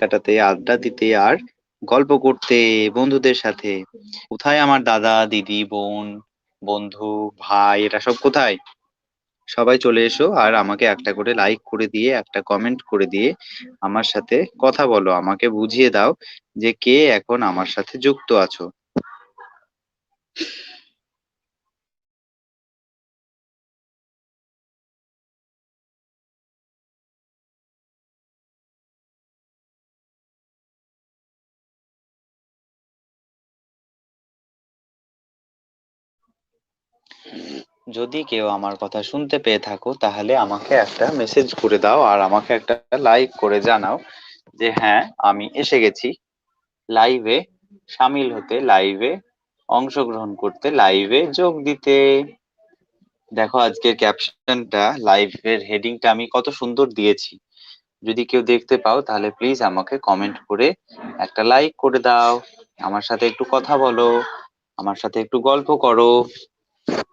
কাটাতে আড্ডা দিতে আর গল্প করতে বন্ধুদের সাথে। কোথায় আমার দাদা, দিদি, বোন, বন্ধু, ভাই, এরা সব কোথায়? সবাই চলে এসো আর আমাকে একটা করে লাইক করে দিয়ে, একটা কমেন্ট করে দিয়ে আমার সাথে কথা বলো। আমাকে বুঝিয়ে দাও যে কে এখন আমার সাথে যুক্ত আছো। যদি কেউ আমার কথা শুনতে পেয়ে থাকো, তাহলে আমাকে একটা মেসেজ করে দাও আর আমাকে একটা লাইক করে জানাও যে হ্যাঁ আমি এসে গেছি। লাইভে সামিল হতে লাইভে অংশগ্রহণ করতে লাইভে যোগ দিতে। দেখো আজকের ক্যাপশনটা লাইভের হেডিংটা আমি কত সুন্দর দিয়েছি। যদি কেউ দেখতে পাও, তাহলে প্লিজ আমাকে কমেন্ট করে একটা লাইক করে দাও। আমার সাথে একটু কথা বলো, আমার সাথে একটু গল্প করো।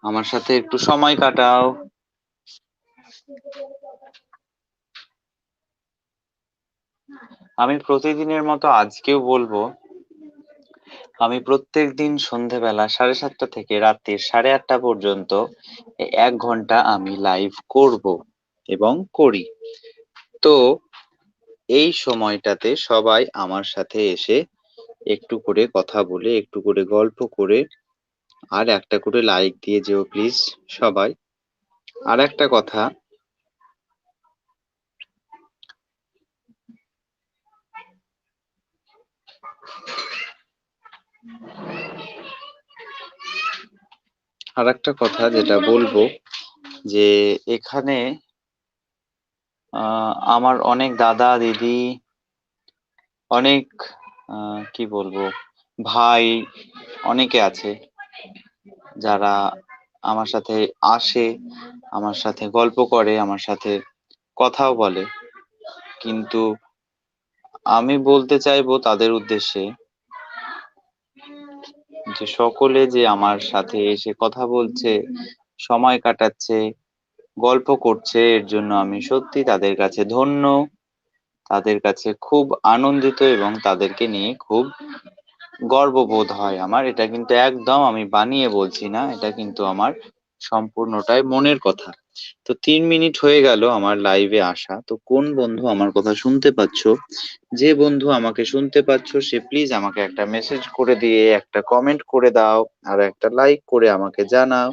আমার সাথে একটু সময় কাটাও। আমি প্রতিদিনের মতো আজকেও বলব, আমি প্রত্যেক দিন সন্ধেবেলা সাড়ে সাতটা থেকে রাত্রির সাড়ে আটটা পর্যন্ত এক ঘণ্টা আমি লাইভ করব এবং করি। তো এই সময়টাতে সবাই আমার সাথে এসে একটু করে কথা বলে, একটু করে গল্প করে আর একটা করে লাইক দিয়ে যেও প্লিজ সবাই। আর একটা কথা, আর একটা কথা যেটা বলব যে এখানে আমার অনেক দাদা, দিদি, অনেক কি বলব, ভাই অনেকে আছে। যারা আমার সাথে আসে, আমার সাথে গল্প করে, আমার সাথে কথাও বলে। কিন্তু আমি বলতে চাইব তাদের উদ্দেশ্যে যে সকলে যে আমার সাথে এসে কথা বলছে, সময় কাটাচ্ছে, গল্প করছে, এর জন্য আমি সত্যি তাদের কাছে ধন্য। তাদের কাছে খুব আনন্দিত এবং তাদেরকে নিয়ে খুব গর্ববোধ হয় আমার। এটা কিন্তু একদম আমি বানিয়ে বলছি না, এটা কিন্তু আমার সম্পূর্ণটাই মনের কথা। তো তিন মিনিট হয়ে গেল আমার লাইভে আসা। তো কোন বন্ধু আমার কথা শুনতে পাচ্ছ? যে বন্ধু আমাকে শুনতে পাচ্ছ, সে প্লিজ আমাকে একটা মেসেজ করে দিয়ে, একটা কমেন্ট করে দাও, আর একটা লাইক করে আমাকে জানাও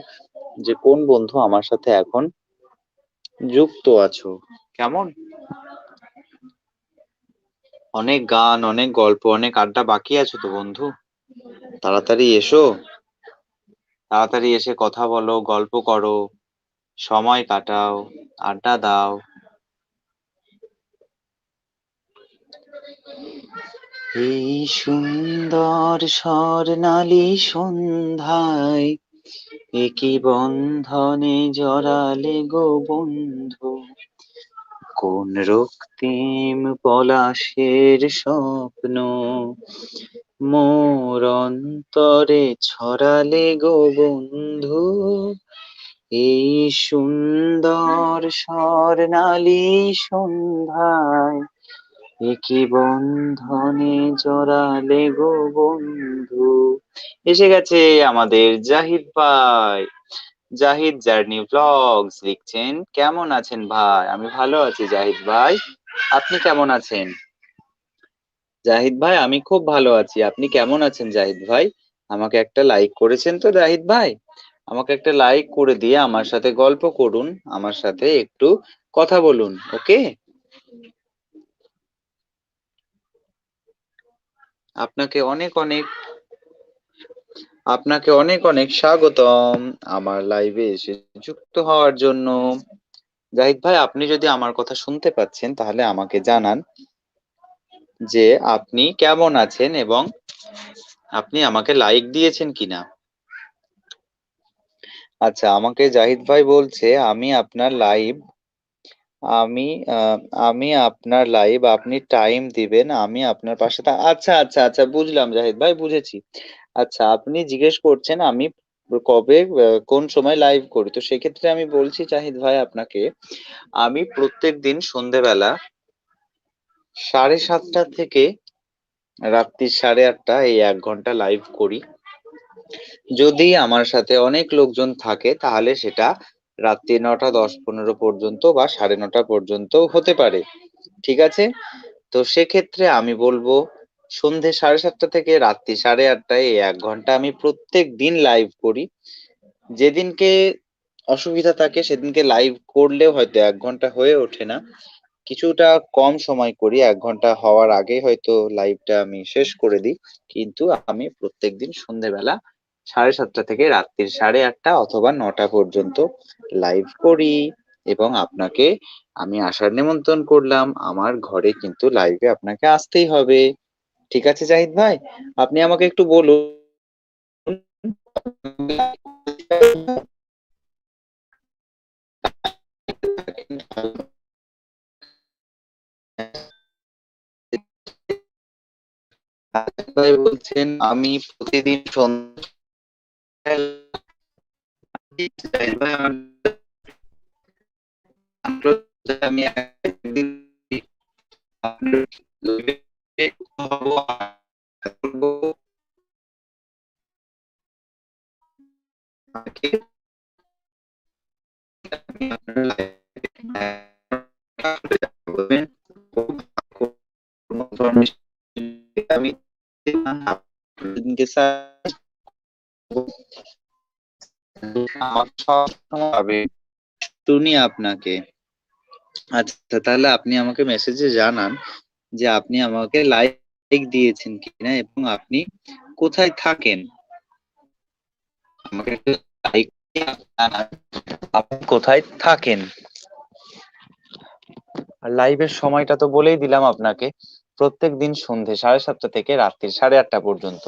যে কোন বন্ধু আমার সাথে এখন যুক্ত আছো। কেমন? অনেক গান, অনেক গল্প, অনেক আড্ডা বাকি আছে তো বন্ধু? তাড়াতাড়ি এসো। তাড়াতাড়ি এসে কথা বলো, গল্প করো, সময় কাটাও, আড্ডা দাও। এই সুন্দর স্বর্ণালী সন্ধ্যায় একই বন্ধনে জড়ালে গো বন্ধু। কোন রক্তিম পলাশের স্বপ্ন? মোর অন্তরে ছড়ালে গো বন্ধু, এই সুন্দর স্বর্ণালী সন্ধ্যায় একই বন্ধনে জড়ালে গো বন্ধু। এসে গেছে আমাদের জাহিদ ভাই। জাহিদ জার্নি ব্লগস লিখছেন। কেমন আছেন ভাই? আমি ভালো আছি জাহিদ ভাই। আপনি কেমন আছেন? জাহিদ ভাই, আমি খুব ভালো আছি। আপনি কেমন আছেন জাহিদ ভাই? আমাকে একটা লাইক করেছেন তো জাহিদ ভাই? আমাকে একটা লাইক করে দিয়ে আমার সাথে গল্প করুন। আমার সাথে একটু কথা বলুন, ওকে? আপনাকে অনেক অনেক আপনাকে অনেক অনেক স্বাগতম আমার লাইভে এসে যুক্ত হওয়ার জন্য। জাহিদ ভাই, আপনি যদি আমার কথা শুনতে পাচ্ছেন, তাহলে আমাকে জানান যে আপনি কেমন আছেন এবং আপনি আমাকে লাইক দিয়েছেন কিনা। আচ্ছা আমাকে জাহিদ ভাই বলছে, আমি আপনার লাইভ আমি আমি আপনার লাইভ আপনি টাইম দিবেন, আমি আপনার পাশে আচ্ছা আচ্ছা আচ্ছা বুঝলাম জাহিদ ভাই, বুঝেছি। আচ্ছা আপনি জিজ্ঞেস করছেন আমি কবে কোন সময় লাইভ করি? তো সেক্ষেত্রে আমি বলছি জাহিদ ভাই আপনাকে, আমি প্রত্যেক দিন সন্ধেবেলা সাড়ে সাতটা থেকে রাত্রি সাড়ে আটটা এই এক ঘণ্টা লাইভ করি। যদি আমার সাথে অনেক লোকজন থাকে, তাহলে সেটা রাত্রি নটা, দশ পনেরো পর্যন্ত বা সাড়ে নটা পর্যন্ত হতে পারে। ঠিক আছে? তো সেক্ষেত্রে আমি বলব সন্ধে সাড়ে সাতটা থেকে রাত্রি সাড়ে আটটায় এই এক ঘণ্টা আমি প্রত্যেক দিন লাইভ করি। যেদিনকে অসুবিধা থাকে সেদিনকে লাইভ করলেও হয়তো এক ঘণ্টা হয়ে ওঠে না। কিছুটা কম সময় করি, এক ঘণ্টা হওয়ার আগে হয়তো লাইভটা আমি শেষ করে দিই। কিন্তু আমি প্রত্যেক দিন সন্ধেবেলা সাড়ে সাতটা থেকে রাত্রির সাড়ে আটটা অথবা নটা পর্যন্ত লাইভ করি এবং আপনাকে আমি আসার নিমন্ত্রণ করলাম। আমার ঘরে কিন্তু লাইভে আপনাকে আসতেই হবে। ঠিক আছে জাহিদ ভাই? আপনি আমাকে একটু বলুন। ভাই বলছেন আমি প্রতিদিন ভাই, আমি একদিন আপনার live-এ হব, করব। আমাকে আমি আপনার live-এ বলবেন, কোনো ধরনের আমি আপনাদেরকে সাহায্য আমার সবসময় শুনি আপনাকে আচ্ছা তাহলে আপনি আমাকে মেসেজে জানান যে আপনি আমাকে লাইক দিয়েছেন কিনা এবং আপনি কোথায় থাকেন? আমাকে লাইক আপনি কোথায় থাকেন? লাইভের সময়টা তো বলেই দিলাম আপনাকে, প্রত্যেক দিন সন্ধে সাড়ে সাতটা থেকে রাত্রি সাড়ে আটটা পর্যন্ত।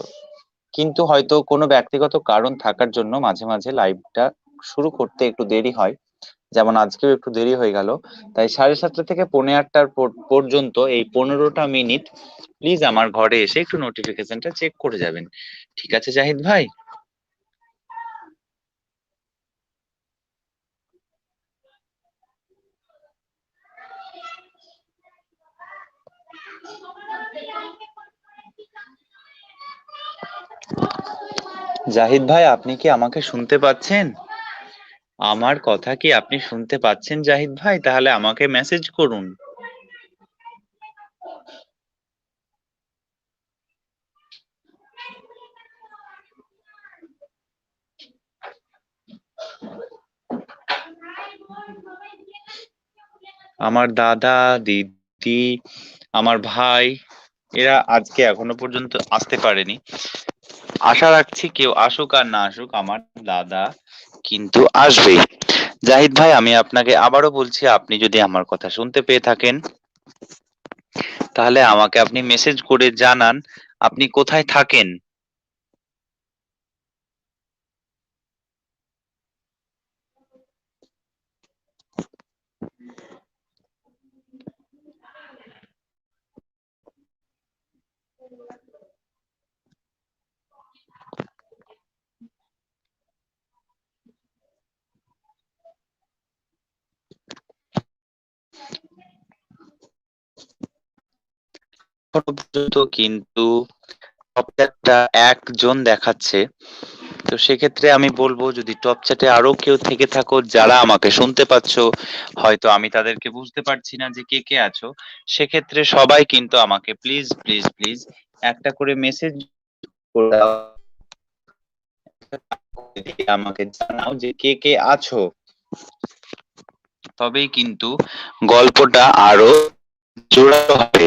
কিন্তু হয়তো কোনো ব্যক্তিগত কারণ থাকার জন্য মাঝে মাঝে লাইভটা শুরু করতে একটু দেরি হয়। যেমন আজকেও একটু দেরি হয়ে গেল। তাই সাড়ে সাতটা থেকে পৌনে আটটার পর- পর্যন্ত এই পনেরোটা মিনিট প্লিজ আমার ঘরে এসে একটু নোটিফিকেশনটা চেক করে যাবেন। ঠিক আছে জাহিদ ভাই? জাহিদ ভাই, আপনি কি আমাকে শুনতে পাচ্ছেন? আমার কথা কি আপনি শুনতে পাচ্ছেন, জাহিদ ভাই? তাহলে আমাকে মেসেজ করুন। আমার দাদা, দিদি, আমার ভাই, এরা আজকে এখনও পর্যন্ত আসতে পারেনি। আশা রাখছি কেউ আসুক আর না আসুক, আমার দাদা কিন্তু আসবেই। জাহিদ ভাই, আমি আপনাকে আবারও বলছি, আপনি যদি আমার কথা শুনতে পেয়ে থাকেন, তাহলে আমাকে আপনি মেসেজ করে জানান, আপনি কোথায় থাকেন? পর্যন্ত কিন্তু টপ চ্যাটটা একজন দেখাচ্ছে। তো সেক্ষেত্রে আমি বলব, যদি টপ চ্যাটে আরও কেউ থেকে থাকো, যারা আমাকে শুনতে পাচ্ছ, হয়তো আমি তাদেরকে বুঝতে পারছি না যে কে কে আছো, সেক্ষেত্রে সবাই কিন্তু আমাকে প্লিজ প্লিজ প্লিজ একটা করে মেসেজ আমাকে জানাও যে কে কে আছো। তবেই কিন্তু গল্পটা আরও জোরালো হবে।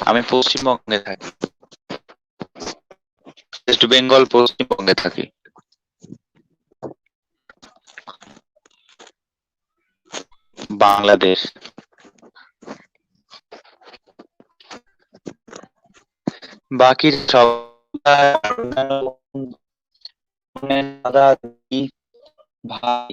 আমি পশ্চিমবঙ্গে থাকি। ওয়েস্ট বেঙ্গল পশ্চিমবঙ্গে থাকি। বাংলাদেশ। বাকি সব ভাই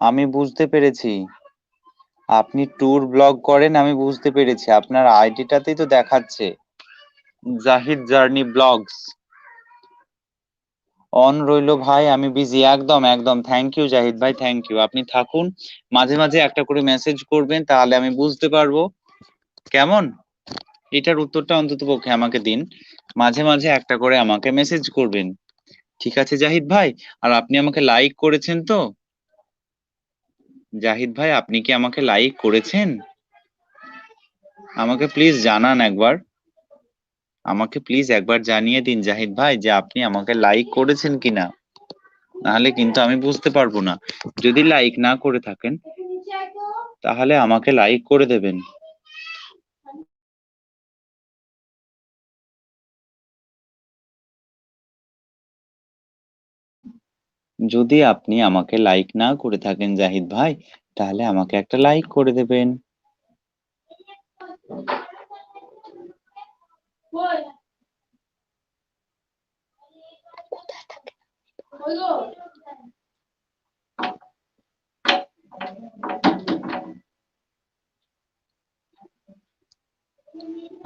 আমি বুঝতে পেরেছি। আপনি ট্যুর ব্লগ করেন, আমি বুঝতে পেরেছি। আপনার আইডিটাতেই তো দেখাচ্ছে। জাহিদ জার্নি ব্লগস অন রইল ভাই, আমি বিজি একদম একদম। থ্যাংক ইউ জাহিদ ভাই থ্যাংক ইউ আপনি থাকুন। মাঝে মাঝে একটা করে মেসেজ করবেন, তাহলে আমি বুঝতে পারব। কেমন? এটার উত্তরটা অন্তত পক্ষে আমাকে দিন। মাঝে মাঝে একটা করে আমাকে মেসেজ করবেন। ঠিক আছে জাহিদ ভাই? আর আপনি আমাকে লাইক করেছেন তো? জাহিদ ভাই, আপনি কি আমাকে লাইক করেছেন? আমাকে প্লিজ জানান একবার। আমাকে প্লিজ একবার জানিয়ে দিন জাহিদ ভাই যে আপনি আমাকে লাইক করেছেন কিনা। নাহলে কিন্তু আমি বুঝতে পারব না। যদি লাইক না করে থাকেন, তাহলে আমাকে লাইক করে দেবেন। যদি আপনি আমাকে লাইক না করে থাকেন জাহিদ ভাই, তাহলে আমাকে একটা লাইক করে দেবেন।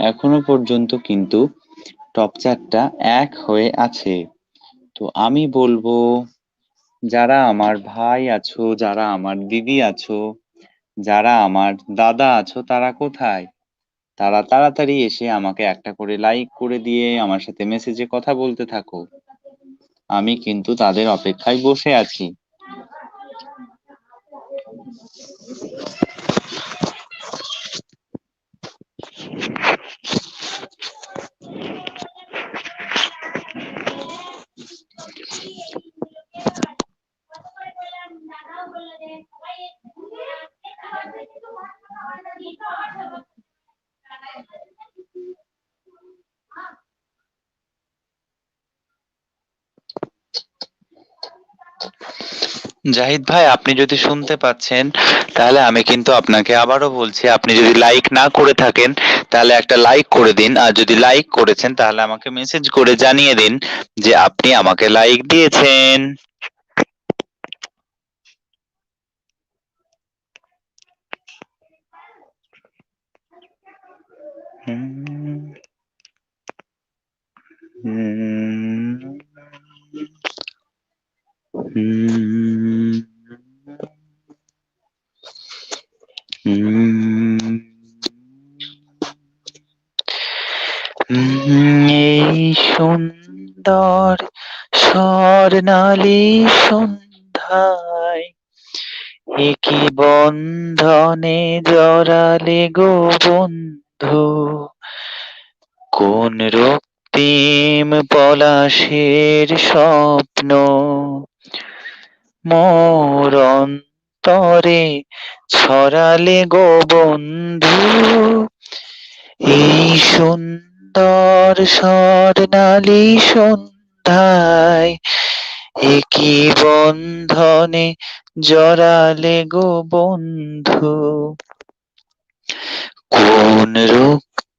এখনও পর্যন্ত কিন্তু টপ চারটা এক হয়ে আছে। তো আমি বলব যারা আমার ভাই আছো, যারা আমার দিদি আছো, যারা আমার দাদা আছো, তারা কোথায়? তারা তাড়াতাড়ি এসে আমাকে একটা করে লাইক করে দিয়ে আমার সাথে মেসেজে কথা বলতে থাকো। আমি কিন্তু তাদের অপেক্ষায় বসে আছি। জাহিদ ভাই, আপনি যদি শুনতে পাচ্ছেন, তাহলে আমি কিন্তু আপনাকে আবারও বলছি, আপনি যদি লাইক না করে থাকেন, তাহলে একটা লাইক করে দিন। আর যদি লাইক করেছেন, তাহলে আমাকে মেসেজ করে জানিয়ে দিন যে আপনি আমাকে লাইক দিয়েছেন। হুম হুম হুম এই সুন্দর স্বর্ণালী সন্ধ্যায় একই বন্ধনে জড়ালে গো বন্ধু। কোন রক্তিম পলাশের স্বপ্ন। মোর অন্তরে ছড়ালে গো বন্ধু, এই সুন্দর স্বর্ণালী সন্ধ্যায় একই বন্ধনে জড়ালে গো বন্ধু। কোন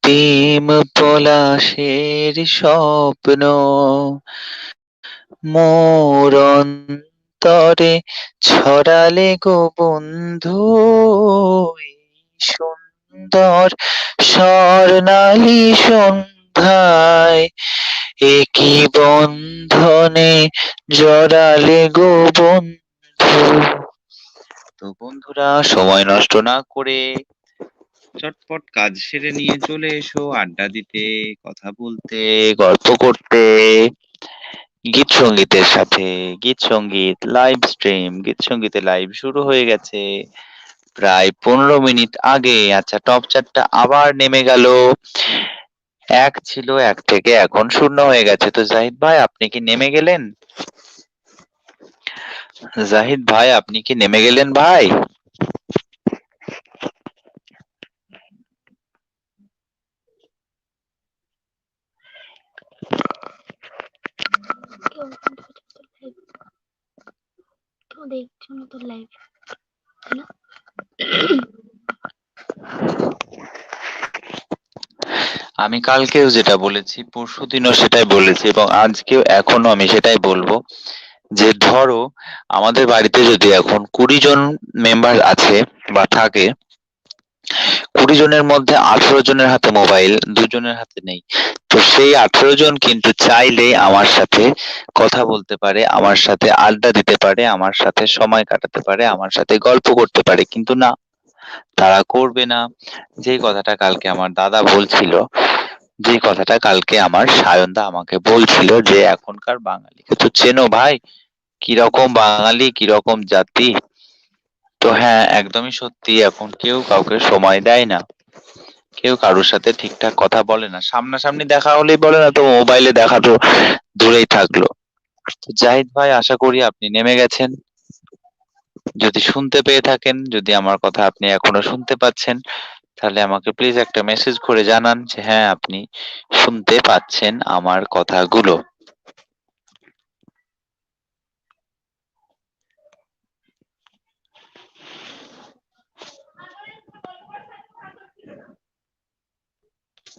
রক্তিম পলাশের স্বপ্ন। মোর অন্তরে ছড়ালে গো বন্ধু সুন্দর স্বর্ণালী সন্ধ্যায় একই বন্ধনে জড়ালে গো বন্ধু। তো বন্ধুরা, সময় নষ্ট না করে চটপট কাজ সেরে নিয়ে চলে এসো, আড্ডা দিতে, কথা বলতে, গল্প করতে, গীত সঙ্গীতের সাথে, গীত সংগীত লাইভ স্ট্রিম গীত সঙ্গীতে লাইভ শুরু হয়ে গেছে। প্রায় পনেরো মিনিট আগে আচ্ছা টপ চারটা আবার নেমে গেল। এক ছিল এক থেকে এখন শূন্য হয়ে গেছে। তো জাহিদ ভাই, আপনি কি নেমে গেলেন? জাহিদ ভাই, আপনি কি নেমে গেলেন ভাই কেউ এখন পর্যন্ত লাইভ না তো তাই না? আমি কালকেও যেটা বলেছি পরশুদিনও সেটাই বলেছি এবং আজকেও এখনও আমি সেটাই বলব যে ধরো, আমাদের বাড়িতে যদি এখন কুড়ি জন মেম্বার আছে বা থাকে, কুড়ি জনের মধ্যে আঠেরো জনের হাতে মোবাইল দুজনের হাতে নেই। তো সেই আঠেরো জন কিন্তু চাইলেই আমার সাথে কথা বলতে পারে, আমার সাথে আড্ডা দিতে পারে, আমার সাথে সময় কাটাতে পারে, আমার সাথে গল্প করতে পারে। কিন্তু না, তারা করবে না। যে কথাটা কালকে আমার দাদা বলছিল যে কথাটা কালকে আমার সায়নদা আমাকে বলছিল যে, এখনকার বাঙালিকে তো চেনো ভাই? কীরকম বাঙালি, কীরকম জাতি? তো হ্যাঁ একদমই সত্যি, এখন কেউ কাউকে সময় দেয় না। কেউ কারোর সাথে ঠিকঠাক কথা বলে না। সামনাসামনি দেখা হলেই বলে না, তো মোবাইলে দেখা তো দূরেই থাকল। জাহিদ ভাই, আশা করি আপনি নেমে গেছেন। যদি শুনতে পেয়ে থাকেন, যদি আমার কথা আপনি এখনও শুনতে পাচ্ছেন, তাহলে আমাকে প্লিজ একটা মেসেজ করে জানান যে হ্যাঁ আপনি শুনতে পাচ্ছেন আমার কথাগুলো।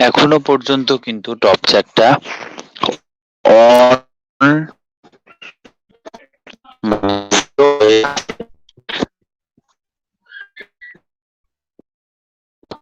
এখনও পর্যন্ত কিন্তু টপ চারটা